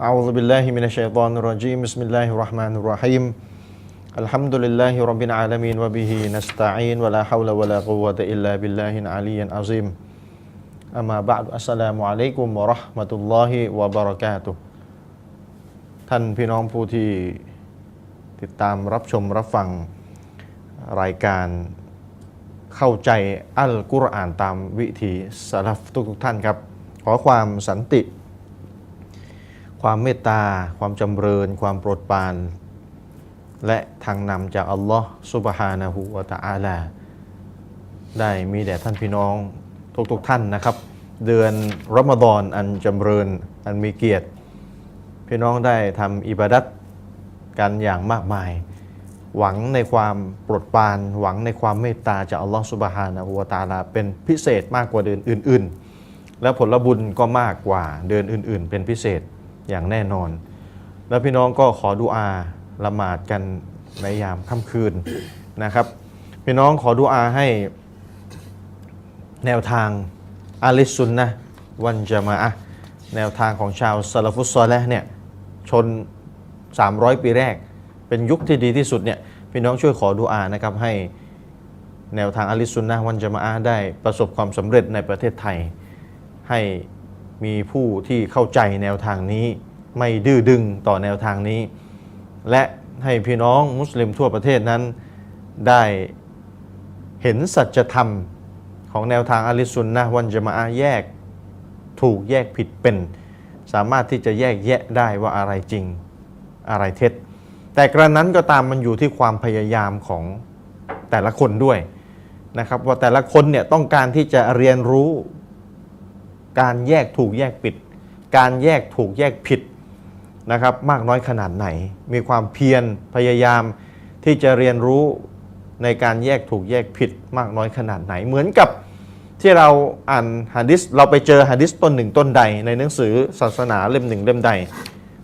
أعوذ بالله من الشيطان الرجيم بسم الله الرحمن الرحيم الحمد لله رب العالمين وبه نستعين ولا حول ولا قوة إلا بالله العلي العظيم أما بعد السلام عليكم ورحمة الله وبركاته ท่านพี่น้องผู้ที่ติดตามรับชมรับฟังรายการเข้าใจอัลกุรอานตามวิถีสลัฟทุกๆท่านครับ ขอความสันติ ความเมตตา ความจำเริญ ความโปรดปราน และทางนำจากอัลลอฮ์ซุบฮานะฮูวะตะอาลา ได้มีแด่ท่านพี่น้องทุกๆท่านนะครับ เดือนรอมฎอนอันจำเริญ อันมีเกียรติ พี่น้องได้ทำอิบาดัตกันอย่างมากมาย หวังในความโปรดปราน หวังในความเมตตาจากอัลลอฮ์ซุบฮานะฮูวะตะอาลา เป็นพิเศษมากกว่าเดือนอื่น ๆ และผลบุญก็มากกว่าเดือนอื่น ๆ เป็นพิเศษ อย่างแน่นอน แล้วพี่น้องก็ขอดุอาละหมาดกันในยามค่ำคืนนะครับ พี่น้องขอดุอาให้แนวทางอาลิซุนนะวันจะมาอะแนวทางของชาวซาลฟุตซอลและเนี่ยชน 300 ปีแรก เป็นยุคที่ดีที่สุดเนี่ยพี่น้องช่วยขอดุอานะครับให้แนวทางอาลิซุนนะวันจะมาอะได้ประสบความสำเร็จในประเทศไทยให้ มีผู้ที่เข้าใจแนวทางนี้ ไม่ดื้อดึงต่อแนวทางนี้ และให้พี่น้องมุสลิมทั่วประเทศนั้น ได้เห็นสัจธรรมของแนวทางอะลิสุนนะวันจะมาแยกถูกแยกผิดเป็น สามารถที่จะแยกแยะได้ว่าอะไรจริงอะไรเท็จ แต่กระนั้นก็ตามมันอยู่ที่ความพยายามของแต่ละคนด้วยนะครับว่าแต่ละคนเนี่ยต้องการที่จะเรียนรู้ การแยกถูกแยกผิด การแยกถูกแยกผิดนะครับมากน้อยขนาดไหน มีความเพียรพยายามที่จะเรียนรู้ในการแยกถูกแยกผิดมากน้อยขนาดไหน เหมือนกับที่เราอ่านฮะดิษเราไปเจอฮะดิษต้นหนึ่งต้นใด ในหนังสือศาสนาเล่มหนึ่งเล่มใด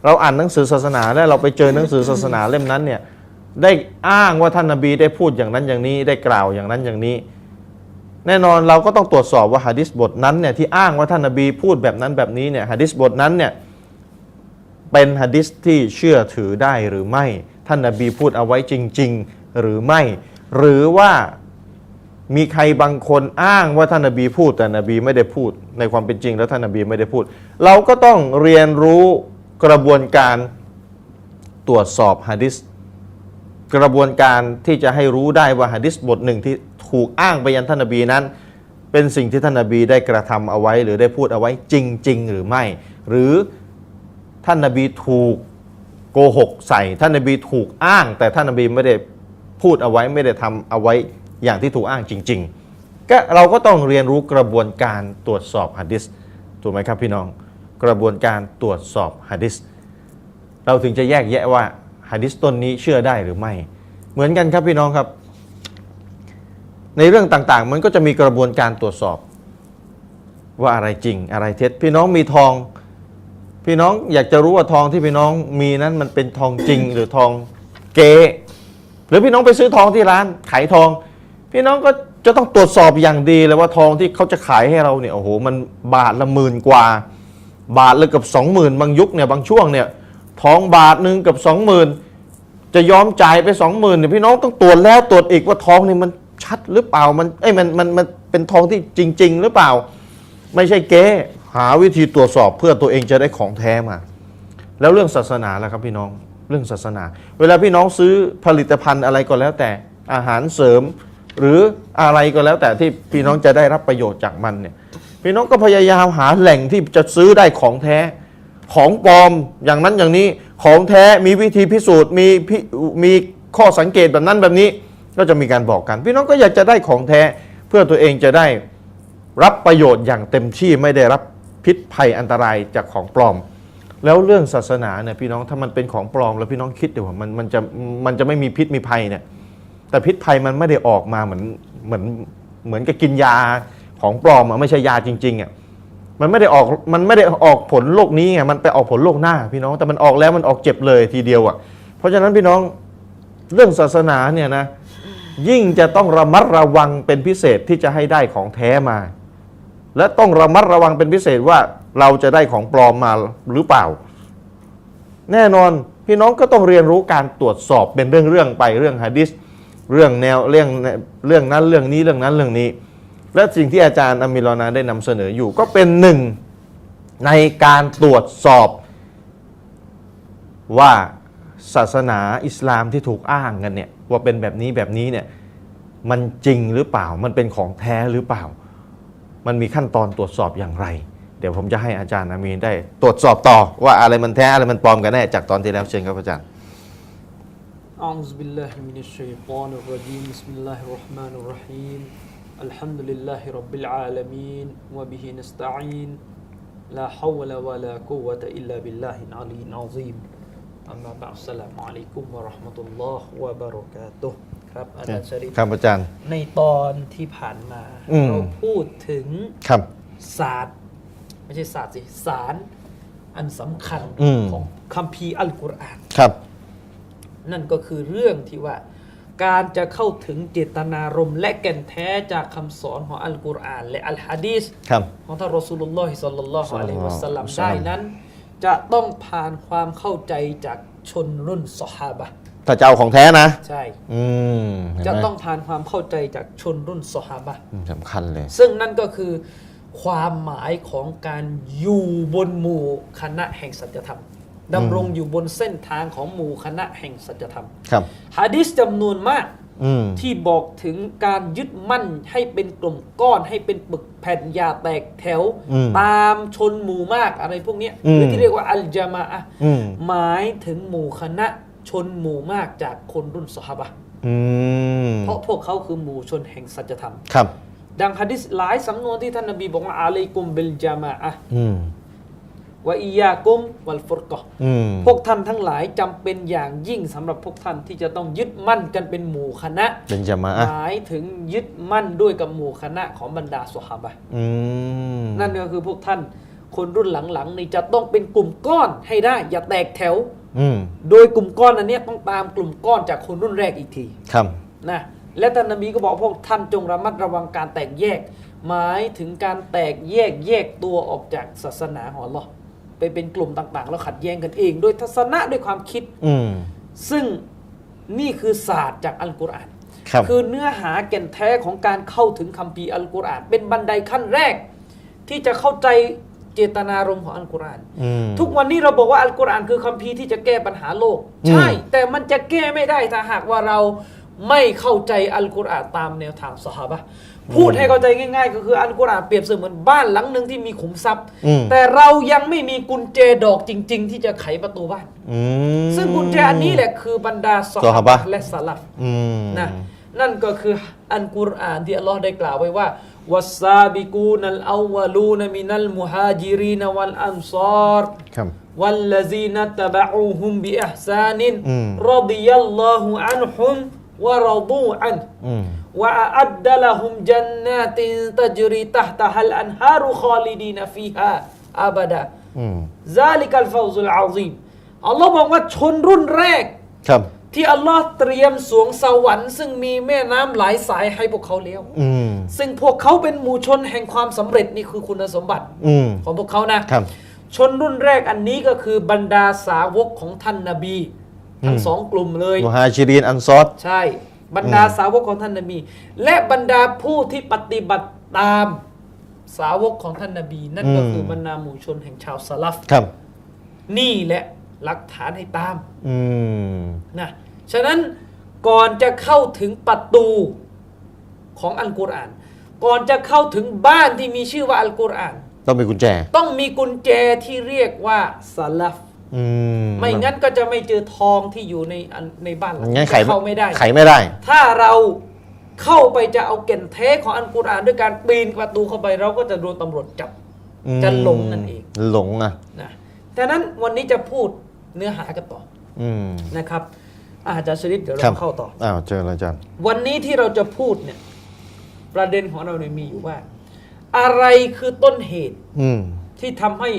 เราอ่านหนังสือศาสนาแล้วเราไปเจอหนังสือศาสนาเล่มนั้นเนี่ยได้อ้างว่าท่านนบีได้พูดอย่างนั้นอย่างนี้ได้กล่าวอย่างนั้นอย่างนี้ แน่นอนเราก็ต้องตรวจสอบว่าฮะดิษบทนั้นเนี่ยที่อ้างว่าท่านนบีพูดแบบนั้นแบบนี้เนี่ยฮะดิษบทนั้นเนี่ยเป็นฮะดิษที่เชื่อถือได้หรือไม่ ท่านนบีพูดเอาไว้จริง ๆ หรือไม่ หรือว่ามีใครบางคนอ้างว่าท่านนบีพูดแต่นบีไม่ได้พูดในความเป็นจริง แล้วท่านนบีไม่ได้พูด เราก็ต้องเรียนรู้กระบวนการตรวจสอบฮะดิษกระบวนการที่จะให้รู้ได้ว่าหะดิษบทหนึ่งที่ ถูกอ้างไปยันท่านนบีนั้น เป็นสิ่งที่ท่านนบีได้กระทำเอาไว้ หรือได้พูดเอาไว้จริง ๆ หรือไม่ หรือท่านนบีถูกโกหกใส่ ท่านนบีถูกอ้าง แต่ท่านนบีไม่ได้พูดเอาไว้ไม่ได้ทำเอาไว้อย่างที่ถูกอ้างจริง ๆ ก็เราก็ต้องเรียนรู้กระบวนการตรวจสอบหะดิษถูกไหมครับพี่น้องกระบวนการตรวจสอบหะดิษเราถึงจะแยกแยะว่าหะดิษต้นนี้เชื่อได้หรือไม่ เหมือนกันครับพี่น้องครับ ในเรื่องต่างๆ มันก็จะมีกระบวนการตรวจสอบ ว่าอะไรจริงอะไรเท็จ พี่น้องมีทอง พี่น้องอยากจะรู้ว่าทองที่พี่น้องมีนั้นมันเป็นทองจริงหรือทองเก๊หรือพี่น้องไปซื้อทองที่ร้านขายทอง พี่น้องก็จะต้องตรวจสอบอย่างดีเลยว่าทองที่เขาจะขายให้เราเนี่ยโอ้โหมันบาทละหมื่นกว่า บาทละเกับสองหมื่นบางยุคเนี่ยบางช่วงเนี่ยทองบาทหนึ่งกับสองหมื่นจะยอมจ่ายไปสองหมื่นเนี่ยพี่น้องต้องตรวจแล้วตรวจอีกว่าทองนี่มัน ชัดหรือเปล่ามันเอ้ยมันมันมันเป็นทองที่จริง ๆ หรือเปล่า ไม่ใช่เก๊หาวิธีตรวจสอบเพื่อตัวเองจะได้ของแท้มา แล้วเรื่องศาสนาล่ะครับพี่น้องเรื่องศาสนา เวลาพี่น้องซื้อผลิตภัณฑ์อะไรก็แล้วแต่อาหารเสริม หรืออะไรก็แล้วแต่ที่พี่น้องจะได้รับประโยชน์จากมันเนี่ยพี่น้องก็พยายามหาแหล่งที่จะซื้อได้ของแท้ของปลอมอย่างนั้นอย่างนี้ของแท้มีวิธีพิสูจน์มีพิมีข้อสังเกตแบบนั้นแบบนี้ ก็จะมีการบอกกัน พี่น้องก็อยากจะได้ของแท้เพื่อตัวเองจะได้รับประโยชน์อย่างเต็มที่ไม่ได้รับพิษภัยอันตรายจากของปลอม แล้วเรื่องศาสนาเนี่ยพี่น้องถ้ามันเป็นของปลอม แล้วพี่น้องคิดดูว่ามันมันจะมันจะไม่มีพิษมีภัยเนี่ยแต่พิษภัยมันไม่ได้ออกมาเหมือนเหมือนเหมือนกับกินยาของปลอมอะไม่ใช่ยาจริงๆอะมันไม่ได้ออกมันไม่ได้ออกผลโรคนี้ไงมันไปออกผลโรคหน้า พี่น้องแต่มันออกแล้วมันออกเจ็บเลยทีเดียวอะเพราะฉะนั้นพี่น้องเรื่องศาสนาเนี่ยนะ ยิ่งจะต้องระมัดระวังเป็นพิเศษที่จะให้ได้ของแท้มา และต้องระมัดระวังเป็นพิเศษว่าเราจะได้ของปลอมมาหรือเปล่า แน่นอนพี่น้องก็ต้องเรียนรู้การตรวจสอบเป็นเรื่องๆไปเรื่องฮะดิษเรื่องแนวเรื่องเรื่องนั้นเรื่องนี้เรื่องนั้นเรื่องนี้ และสิ่งที่อาจารย์อามิรอนาได้นำเสนออยู่ ก็เป็นหนึ่งในการตรวจสอบว่าศาสนาอิสลามที่ถูกอ้างกันเนี่ย ว่าเป็นแบบนี้แบบนี้เนี่ยมันจริงหรือเปล่า มันเป็นของแท้หรือเปล่า มันมีขั้นตอนตรวจสอบอย่างไร เดี๋ยวผมจะให้อาจารย์อามีนได้ตรวจสอบต่อว่าอะไรมันแท้อะไรมันปลอมกันแน่จากตอนที่แล้วเชิญครับอาจารย์ أعوذ بالله من الشيطان الرجيم بسم الله الرحمن الرحيم الحمد لله رب العالمين وبه نستعين لا حول ولا قوة إلا بالله العلي العظيم อัมมาบะสลามอะลัยกุมวะราะห์มะตุลลอฮ์วะบะเราะกาตุฮ์ครับอาจารย์ชริฟครับอาจารย์ ในตอนที่ผ่านมาเราพูดถึงครับ ศาสตร์ ไม่ใช่ศาสตร์สิสารอันสำคัญของคัมภีร์อัลกุรอาน ครับ นั่นก็คือเรื่องที่ว่า การจะเข้าถึงเจตนารมและแก่นแท้จากคำสอนของอัลกุรอาน และอัลฮะดีษของท่านรอสูลุลลอฮิสัลลัลลอฮุอะลัยฮิวะสัลลัมได้นั้น จะต้องผ่านความเข้าใจจากชนรุ่นสหาบะห์ถ้าจะเอาของแท้นะ ใช่ อืมเห็นไหมจะต้องผ่านความเข้าใจจากชนรุ่นสหาบะห์อืมสำคัญเลย ซึ่งนั่นก็คือความหมายของการอยู่บนหมู่คณะแห่งสัจธรรมดำรงอยู่บนเส้นทางของหมู่คณะแห่งสัจธรรมครับ ฮะดิษจำนวนมากอืม ที่บอกถึงการยึดมั่นให้เป็นกลุ่มก้อนให้เป็นปึกแผ่นอยาแตกแถวอืมตามชนหมู่มากอะไรพวกเนี้ยอืมหรือที่เรียกว่าอัลจามะอะห์อืมหมายถึงหมู่คณะชนหมู่มากจากคนรุ่นสหบะห์อืมเพราะพวกเขาคือหมู่ชนแห่งสัจธรรมครับ ดังฮะดิษหลายสำนวนที่ท่านนบีบอกว่าอาลัยกุมเบลจามะอะห์อืม วะอียากุมวัลฟุรกะห์อืมพวกท่านทั้งหลายจำเป็นอย่างยิ่งสำหรับพวกท่านที่จะต้องยึดมั่นกันเป็นหมู่คณะเป็นจะมาหอะห์มายถึงยึดมั่นด้วยกับหมู่คณะของบรรดาสหาบะห์อืมนั่นก็คือพวกท่านคนรุ่นหลังๆนี่จะต้องเป็นกลุ่มก้อนให้ได้ อย่าแตกแถวอืมโดยกลุ่มก้อนอันเนี้ยต้องตามกลุ่มก้อนจากคนรุ่นแรกอีกทีครับนะและท่านนบีก็บอกพวกท่านจงระมัดระวังการแตกแยก หมายถึงการแตกแยกแยกตัวออกจากศาสนาของอัลลอฮ์ ไปเป็นกลุ่มต่าง ๆ แล้วขัดแย้งกันเองโดยทัศนะด้วยความคิด อืม ซึ่งนี่คือศาสตร์จากอัลกุรอานครับคือเนื้อหาแก่นแท้ของการเข้าถึงคัมภีร์อัลกุรอานเป็นบันไดขั้นแรก ที่จะเข้าใจเจตนารมณ์ของอัลกุรอานอืมทุกวันนี้เราบอกว่าอัลกุรอานคือคัมภีร์ที่จะแก้ปัญหาโลก อืม ใช่ แต่มันจะแก้ไม่ได้ถ้าหากว่าเราไม่เข้าใจอัลกุรอานตามแนวทางสหาบะห์ พูดให้เข้าใจง่ายๆ ก็คืออันกุรอานเปรียบเสมือนบ้านหลังหนึ่งที่มีขุมทรัพย์ แต่เรายังไม่มีกุญแจดอกจริง ๆ ที่จะไขประตูบ้านซึ่งกุญแจอันนี้แหละคือบรรดาสอฮาบะและสลับนะนั่นก็คืออันกุรอานที่อัลลอฮ์ได้กล่าวไว้ว่าวัสซาบิกูนัลอาวลูนมินัลมุฮาจิรีนวัลอันซาร์วัลลซีนตะบะอูฮุมบิอิห์ซานินรดิยัลลอฮุ วะอัดดะละฮุมจันนาตินตจริตะตะฮัลอันฮารุคอลิดีนฟีฮาอาบดะซาลิกัลฟาวซุลอาซีมอัลลอฮ์บอกว่าชนรุ่นแรก ครับ ที่อัลลอฮ์เตรียมสวงสวรรค์ ซึ่งมีแม่น้ำหลายสายให้พวกเขาแล้วซึ่งพวกเขาเป็นหมู่ชนแห่งความสำเร็จนี่คือคุณสมบัติของพวกเขานะครับ ชนรุ่นแรกอันนี้ก็คือบรรดาสาวกของท่านนาบี ทั้งสองกลุ่มเลยมุฮาจิรินอันซอดใช่ บรรดาสาวกของท่านนาบี และบรรดาผู้ที่ปฏิบัติตามสาวกของท่านนาบี นั่นก็อืมคือบรรดาหมู่ชนแห่งชาวสลัฟครับ นี่แหละหลักฐานให้ตามอืมนะฉะนั้นก่อนจะเข้าถึงประตูของอัลกุรอาน ก่อนจะเข้าถึงบ้านที่มีชื่อว่าอัลกุรอาน ต้องมีกุญแจ ต้องมีกุญแจที่เรียกว่าสลัฟอืม ไม่งั้นก็จะไม่เจอทองที่อยู่ในอันในบ้านหลังงั้นไขเข้าไม่ได้ไขไม่ได้ ถ้าเราเข้าไปจะเอาแก่นแท้ของอันกุรอานด้วยการปีนประตูเข้าไปเราก็จะโดนตำรวจจับอืมจะหลงนั่นเองหลงอะนะดังนั้นวันนี้จะพูดเนื้อหากันต่ออืมนะครับอะอาจารย์ชริปเดี๋ยวครับเราเข้าต่ออ้าวเจอแล้วอาจารย์ วันนี้ที่เราจะพูดเนี่ย ประเด็นของเราเนี่ยมีอยู่ว่า อะไรคือต้นเหตุอืมที่ทำให้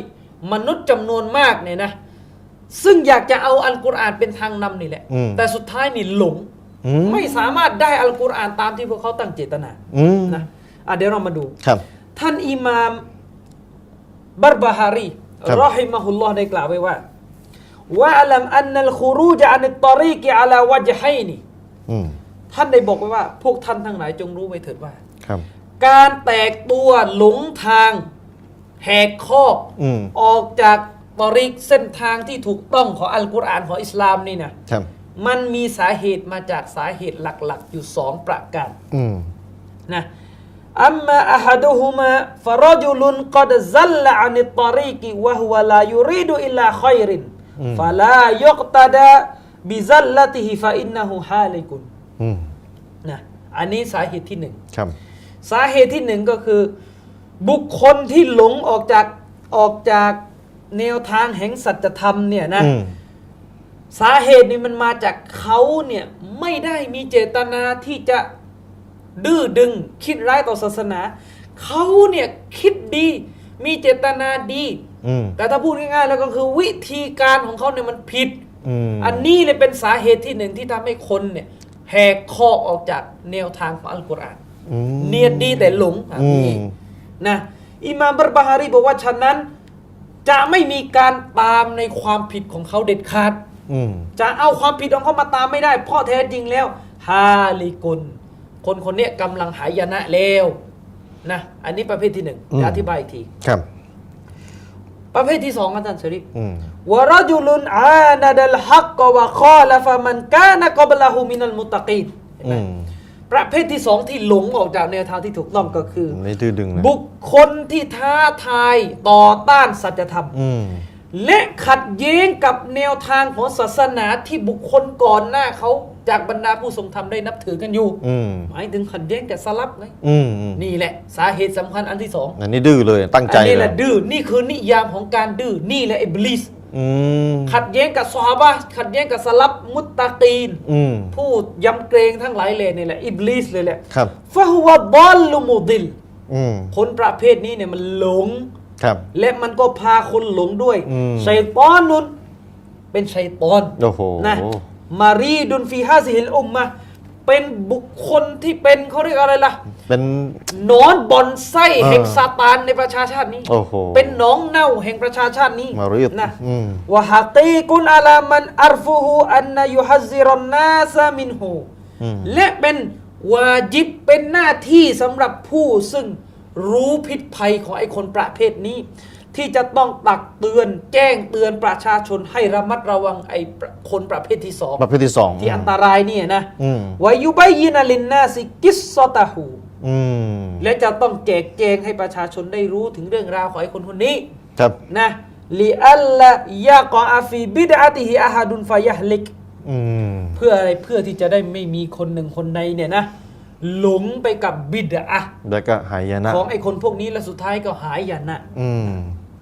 มนุษย์จำนวนมากเนี่ยนะ ซึ่งอยากจะเอาอัลกุรอานเป็นทางนำนี่แหละ อืม แต่สุดท้ายนี่หลง อืมไม่สามารถได้อัลกุรอานตามที่พวกเขาตั้งเจตนาอืมนะอะเดี๋ยวเรามาดู ครับ ท่านอิหมามบัรบาฮารีครับ รอฮิมะฮุลลอฮ์ได้กล่าวไว้ว่าว่าอัลัมอันนัลคูรูจะอันตอรีกิอาลาวะจให้นี่อืมท่านได้บอกไว้ว่า พวกท่านทั้งหลายจงรู้ไว้เถิดว่า ครับ การแตกตัวหลงทาง แหกข้อกอืม ออกจาก ตอริกเส้นทางที่ถูกต้องของอัลกุรอานของอิสลามนี่นะครับมันมีสาเหตุมาจากสาเหตุหลัก ๆ อยู่สองประการอืมนะอัมมาอะฮัดุฮุมาฟะรจุลุนกอดซัลละอันิตตอรีกิวะฮุวะลายูรีดุอิลลาขอยรินฟะลายุกตะดาบิซัลละติฮิฟะอินนะฮูฮาลิกุนอืมนะอันนี้สาเหตุที่หนึ่งครับสาเหตุที่หนึ่งก็คือ บุคคลที่หลงออกจากออกจาก แนวทางแห่งสัจธรรมเนี่ยนะอืมสาเหตุนี้มันมาจากเขาเนี่ยไม่ได้มีเจตนาที่จะดื้อดึงคิดร้ายต่อศาสนา เขาเนี่ยคิดดี มีเจตนาดีอืมแต่ถ้าพูดง่ายๆแล้วก็คือวิธีการของเขาเนี่ยมันผิดอืมอันนี้เลยเป็นสาเหตุที่หนึ่งที่ทำให้คนเนี่ยแหกข้อออกจากแนวทางของอัลกุรอานอืมเนียดดีแต่หลงอะอืนี่มนะอิมามบัรบาฮารีบอกว่าฉะนั้น จะไม่มีการตามในความผิดของเขาเด็ดขาด อืม จะเอาความผิดของเขามาตามไม่ได้ เพราะแท้จริงแล้วฮาลิกุล คนคนเนี้ยกำลังหายนะแล้วนะ อันนี้ประเภทที่หนึ่งอืม จะอธิบายอีกที ครับ ประเภทที่สองอาจารย์ชริปอืมวะรจุลุนอานาดัลฮักกวะคอลฟะมันกานะกบละหูมินัลมุตตะกีนเห็นไหม อืม ประเภทที่สองที่หลงออกจากแนวทางที่ถูกต้องก็คือ ไม่ดื้อดึงนะบุคคลที่ท้าทายต่อต้านสัจธรรม อืม และขัดแย้งกับแนวทางของศาสนาที่บุคคลก่อนหน้าเขาจากบรรดาผู้ทรงธรรมได้นับถือกันอยู่ อืม หมายถึงขัดแย้งกับสลับไงอืมอืมนี่แหละสาเหตุสำคัญอันที่สองอันนี้ดื้อเลยตั้งใจอันนี้แหเลละยดื้อนี่คือนิยามของการดื้อนี่แหละอิบลิสอืม ขัดแย้งกับซอฮาบะห์ขัดแย้งกับสลับมุตตะกีนอืมผู้ยำเกรงทั้งหลายเลยนี่แหละอิบลิสเลยแหละครับฟะฮุวะบอลลุมุดิลอืมคนประเภทนี้เนี่ยมันหลงครับ และมันก็พาคนหลงด้วยอืมชัยตอนนุนเป็นชัยตอนโอ้โหนะมารีดุนฟีฮาซิฮิลอุมมะ เป็นบุคคลที่เป็นเขาเรียกอะไรล่ะ เป็นหนอนบอนไส้เออแห่งซาตานในประชาชาตินี้ โอ้โหเป็นหนองเน่าแห่งประชาชาตินี้มารีดนะอืมวะฮะกีกุนอาลามันอัรฟุฮูอันนยุฮัซซิรอนนาซามินฮูอืมและเป็นวาจิบเป็นหน้าที่สำหรับผู้ซึ่งรู้พิษภัยของไอ้คนประเภทนี้ ที่จะต้องตักเตือนแจ้งเตือนประชาชนให้ระมัดระวังไอ้ประคนประเภทที่สองประเภทที่สองที่อันตรายเนี่ยนะอืมวายุบายินาลินนาซิกิสซอตาหูอืมและจะต้องแจกแจงให้ประชาชนได้รู้ถึงเรื่องราวของไอ้คนคนนี้ ครับนะลิอัลละยะกออาฟีบิดอะติฮิอาฮาดุนฟายะฮลิกอืมเพื่ออะไรเพื่อที่จะได้ไม่มีคนหนึ่งคนใดเนี่ยนะหลงไปกับบิดอะห์แล้วก็หายนะ ของไอ้คนพวกนี้แล้วสุดท้ายก็หายยันนะอืม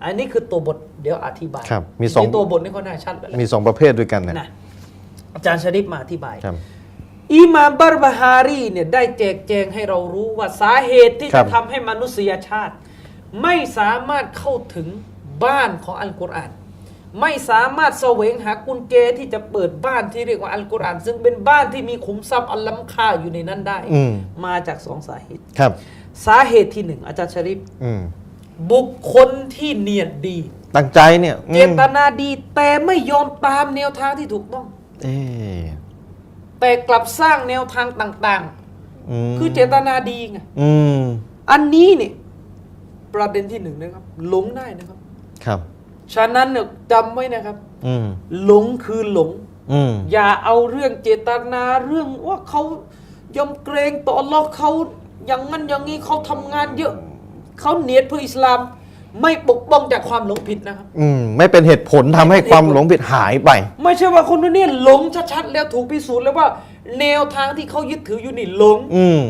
อันนี้คือตัวบทเดี๋ยวอธิบายครับมีสองจริๆตัวบทนี่ก็น่าชัดแล้วแหละมีสองประเภทด้วยกันเนี่ยนะอาจารย์ชริปมาอธิบาย ครับ อิมามบัรบาฮารีเนี่ยได้แจกแจงให้เรารู้ว่าสาเหตุที่ครัจะบ ทำให้มนุษยชาติ ไม่สามารถเข้าถึงบ้านของอัลกุรอานไม่สามารถแสวงหากุญแจที่จะเปิดบ้านที่เรียกว่าอัลกุรอานซึ่งเป็นบ้านที่มีขุมทรัพย์อันล้ำค่าอยู่ในนั้นได้ อืม มาจากสองสาเหตุ ครับ สาเหตุที่หนึ่งอาจารย์ชริป อืม บุคคลที่เนียดดี ตั้งใจเนี่ยอืมเจตนาดีแต่ไม่ยอมตามแนวทางที่ถูกต้องเอ๊ะแต่กลับสร้างแนวทางต่างมๆคือเจตนาดีไงอืมอันนี้เนี่ยประเด็นที่หนึ่งนะครับ หลงได้นะครับ ครับ ฉะนั้นเนี่ยจำไว้นะครับอืมหลงคือหลงอืมอย่าเอาเรื่องเจตนาเรื่องว่าเขายอมเกรงต่ออัลลอฮ์เขาอย่างนั้นอย่างนี้เขาทำงานเยอะ เขาเนียดเพื่ออิสลาม ไม่ปกป้องจากความหลงผิดนะครับ อืมไม่เป็นเหตุผลทำให้ความหลงผิดหายไป ไม่ใช่ว่าคนคนนี้หลงชัดๆแล้วถูกพิสูจน์แล้วว่า แนวทางที่เขายึดถืออยู่นี่หลง อืม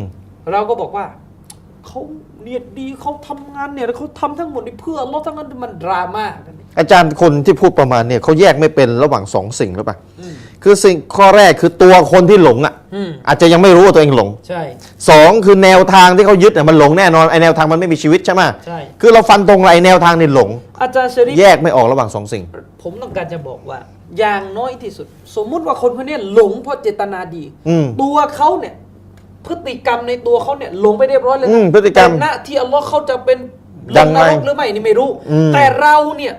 เราก็บอกว่าเขา เนียดดีเขาทำงานเนี่ยเขาทำทั้งหมดนี่เพื่ออัลลอฮ์ทั้งนั้นมันดราม่ากันนี่อาจารย์คนที่พูดประมาณเนี่ยเขาแยกไม่เป็นระหว่างสองสิ่งหรือเปล่าอืมคือสิ่งข้อแรกคือตัวคนที่หลงอะอืมอาจจะยังไม่รู้ว่าตัวเองหลงใช่สองคือแนวทางที่เขายึดเนี่ยมันหลงแน่นอนไอแนวทางมันไม่มีชีวิตใช่ไหมใช่คือเราฟันตรงไรแนวทางนี่หลง อาจารย์ชริฟแยกไม่ออกระหว่างสองสิ่ง ผมต้องการจะบอกว่า อย่างน้อยที่สุด สมมุติว่าคนคนนี้หลงเพราะเจตนาดีอืมตัวเขาเนี่ย พฤติกรรมในตัวเขาเนี่ยหลงไปเรียบร้อยเลยอืนะมพฤติกรรมแต่ณที่อัลลอฮ์เขาจะเป็นลยังงนไงรกหรือไม่นี่ไม่รู้ อืม แต่เราเนี่ย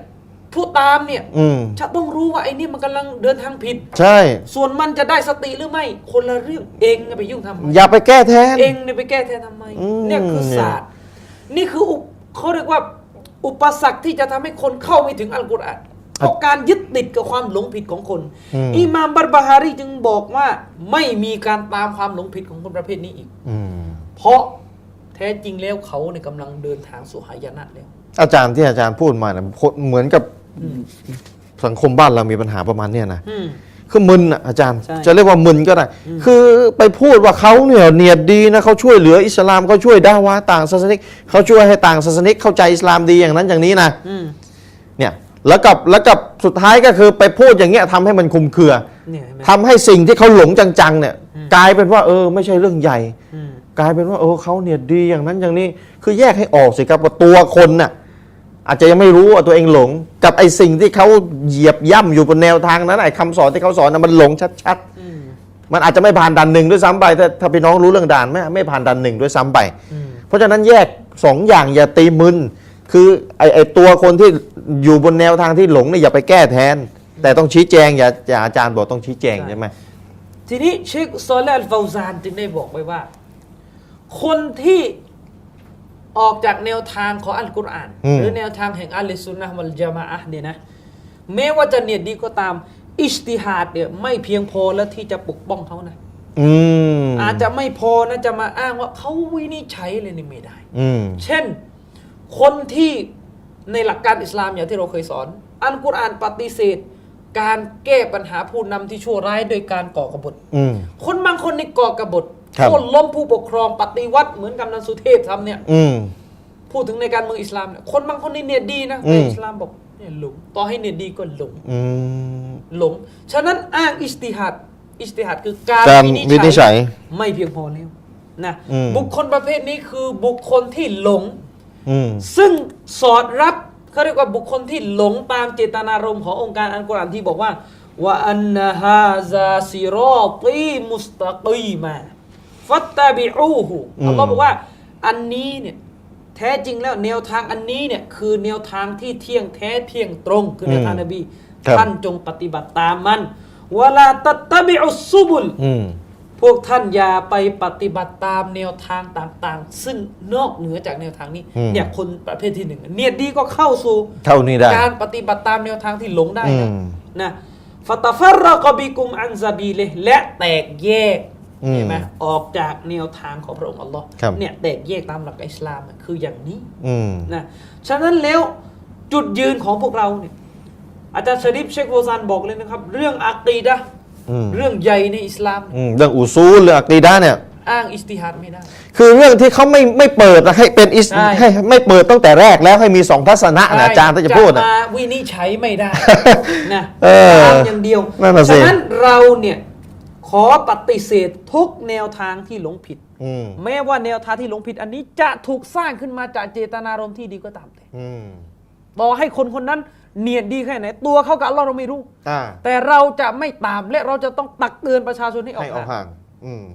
ผู้ตามเนี่ยอืม จะต้องรู้ว่าไอ้นี่มันกำลังเดินทางผิด ใช่ ส่วนมันจะได้สติหรือไม่ คนละเรื่องเองเนี่ยไปยุ่งทำไมอย่าไปแก้แทน เองเนี่ยไปแก้แทนทำไม อืม เนี่ยคือศาสตร์ นี่คืออุปเขาเรียกว่า อุปสรรคที่จะทำให้คนเข้าไม่ถึงอัลกุรอาน เพราะการยึดติดกับความหลงผิดของคน อิหม่ามบัรบาฮารีจึงบอกว่าไม่มีการตามความหลงผิดของคนประเภทนี้อีกอืมเพราะแท้จริงแล้วเขาเนี่ยกำลังเดินทางสู่หายนะแล้ว อาจารย์ที่อาจารย์พูดมาเนี่ยเหมือนกับสังคมบ้านเรามีปัญหาประมาณเนี้ยนะอืมคือมึนอะอาจารย์ใช่จะเรียกว่ามึนก็ได้ คือไปพูดว่าเขาเนี่ยเนียดดีนะเขาช่วยเหลืออิสลามเขาช่วยด่าวะต่างศาสนิกเขาช่วยให้ต่างศาสนิกเข้าใจอิสลามดีอย่างนั้นอย่างนี้นะอืมเนี่ย แล้วกับแล้วกับสุดท้ายก็คือไปพูดอย่างเงี้ยทำให้มันคลุมเครือเนี่ยเห็นไหมทำให้สิ่งที่เขาหลงจังๆเนี่ยกลายเป็นว่าเออไม่ใช่เรื่องใหญ่ อืม กลายเป็นว่าเออเขาเนี่ยดีอย่างนั้นอย่างนี้คือแยกให้ออกสิครับว่าตัวคนน่ะอาจจะยังไม่รู้ว่าตัวเองหลง กับไอ้สิ่งที่เขาเหยียบย่ำอยู่บนแนวทางนั้นไอ้คำสอนที่เขาสอนนะมันหลงชัดอืม ๆ มันอาจจะไม่ผ่านด่านหนึ่งด้วยซ้ำไปถ้าถ้าพี่น้องรู้เรื่องด่านไม่ไม่ผ่านด่านหนึ่งด้วยซ้ำไป อืม เพราะฉะนั้นแยกสองอย่างอย่าตีมึนคือไอ้ไอ้ตัวคนที่ อยู่บนแนวทางที่หลงเนี่ยอย่าไปแก้แทน แต่ต้องชี้แจงอย่าอย่าอาจารย์บอกต้องชี้แจงใช่ไหมทีนี้เชคซอลและอัลฟาวซานจึงได้บอกไว้ว่า คนที่ออกจากแนวทางของอัลกุรอานอืมหรือแนวทางแห่งอัลลซุนนะฮ์วัลจามะอะห์เนี่ยนะแม้ว่าจะเนียดดีก็ตาม อิสติฮาดเนี่ยไม่เพียงพอแล้วที่จะปกป้องเขานะอืมอาจจะไม่พอนะจะมาอ้างว่าเขาวินิจฉัยเลยนี่ไม่ได้อืมเช่น คนที่ ในหลักการอิสลามอย่างที่เราเคยสอน อัลกุรอานปฏิเสธ การแก้ปัญหาผู้นำที่ชั่วร้ายโดยการก่อกบฏอืมคนบางคนในก่อกบฏครับโค่นล้มผู้ปกครองปฏิวัติเหมือนกำนันสุเทพทำเนี่ยอืมพูดถึงในการเมืองอิสลามเนี่ยคนบางคนนี่เนียดดีนะอืแต่มอิสลามบอกเนี่ยหลงต่อให้เนียดดีก็หลงอืมหลง ฉะนั้นอ้างอิสติฮัดอิสติฮัดคือการการวินิจฉัยไม่เพียงพอแล้วนะอืมบุคคลประเภทนี้คือบุคคลที่หลง อืม ซึ่งสอดรับเขาเรียกว่าบุคคลที่หลงตามเจตนารมณ์ขององค์การอัลกุรอานที่บอกว่าว่าอันนะฮาซาซิรอตีมุสตะกีมาฟัตตาบิอูฮูอืม อัลลอฮ์บอกว่าอันนี้เนี่ยแท้จริงแล้วแนวทางอันนี้เนี่ยคือแนวทางที่เที่ยงแท้เที่ยงตรงคือแนวทางนบีครับ ท่านจงปฏิบัติตามมันวลาตัตตะบิอุสซุบุล อืม พวกท่านอย่าไปปฏิบัติตามแนวทางต่างๆ ซึ่งนอกเหนือจากแนวทางนี้อืม เนี่ยคนประเภทที่หนึ่งเนียดดีก็เข้าสู่ เท่านี้ได้ การปฏิบัติตามแนวทางที่หลงได้นะอืมนะฟาตาฟรกบิกุมอันซาบีเลและแตกแยกอืมเห็นไหมออกจากแนวทางของพระองค์อัลลอฮ์ครับ เนี่ยแตกแยกตามหลักอิสลามอะคืออย่างนี้อืม นะฉะนั้นแล้วจุดยืนของพวกเราเนี่ยอาจารย์ชริฟเชคโรซานบอกเลยนะครับ เรื่องอักีดะห์อืม เรื่องใหญ่ในอิสลามอืมเรื่องอุซูลเรื่องอักีดะห์เนี่ยอ้างอิสติฮัดไม่ได้ คือเรื่องที่เขาไม่ไม่เปิดนะให้เป็นอิสใช่ให้ไม่เปิดตั้งแต่แรกแล้วให้มีสองทัศนะนะอาจารย์ถ้าจะพูดนะมาวินิจฉัยไม่ได้นะเออตามอย่างเดียวนั่นน่ะสิฉะนั้นเราเนี่ยขอปฏิเสธทุกแนวทางที่หลงผิดอืมแม้ว่าแนวทางที่หลงผิด อันนี้จะถูกสร้างขึ้นมาจากเจตนารมณ์ที่ดีก็ตามแต่อืมต่อให้คนคนนั้น เนียดดีแค่ไหน ตัวเขากับอัลเลอฮ์เราไม่รู้ อ่าแต่เราจะไม่ตามและเราจะต้องตักเตือนประชาชนให้ออให้กออกห่าง ห่าง อืม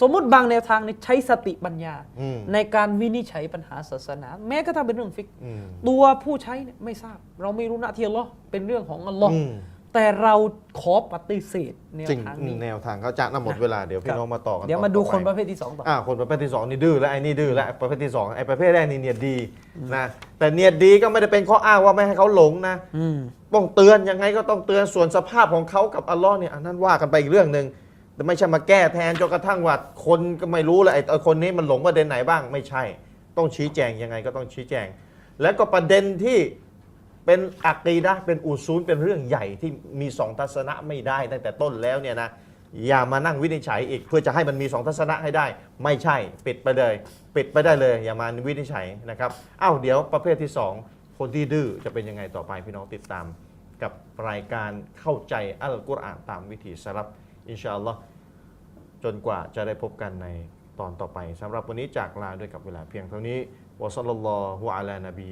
สมมุติบางแนวทางเนี่ยใช้สติปัญญา อืม ในการวินิจฉัยปัญหาศาสนา แม้กระทั่งเป็นเรื่องฟิก อืมตัวผู้ใช้เนี่ยไม่ทราบ เราไม่รู้หน้าที่อัลลอฮ์เป็นเรื่องของอัลลอฮ์ อืม แต่เราขอปฏิเสธแนวจริงทางอืมนี้ แนวทางเขาจะนำหมดเวลาเดี๋ยวพี่น้องมาต่อกันเดี๋ยวตอนมาดูต่อคนไปประเภทที่สองต่ออ่าคนประเภทที่สองนี่ดื้อแล้วไอ้นี่ดื้อแล้วประเภทที่สองไอ้ประเภทแรกนี่เนียดดีนะแต่เนียดดีก็ไม่ได้เป็นข้ออ้างว่าไม่ให้เขาหลงนะอืมต้องเตือนยังไงก็ต้องเตือนส่วนสภาพของเขากับอัลลอฮ์เนี่ยอันนั้นว่ากันไปอีกเรื่องหนึ่งแต่ไม่ใช่มาแก้แทนจนกระทั่งว่าคนก็ไม่รู้เลยไอ้ไอ้คนนี้มันหลงประเด็นไหนบ้างไม่ใช่ ต้องชี้แจงยังไงก็ต้องชี้แจง แล้วก็ประเด็นที่ เป็นอักีดะเป็นอุซูลเป็นเรื่องใหญ่ที่มีสองทัศนะไม่ได้ตั้งแต่ต้นแล้วเนี่ยนะอย่ามานั่งวินิจฉัยอีกเพื่อจะให้มันมีสองทัศนะให้ได้ ไม่ใช่ปิดไปเลย ปิดไปได้เลย อย่ามาวินิจฉัยนะครับอ้าวเดี๋ยวประเภทที่สองคนที่ดื้อจะเป็นยังไงต่อไปพี่น้องติดตาม กับรายการเข้าใจอัลกุรอานตามวิถีสลับอินชาอัลลอฮ์จนกว่าจะได้พบกันในตอนต่อไปสำหรับวันนี้จากลาด้วยกับเวลาเพียงเท่านี้ วะซัลลัลลอฮุอะลานบี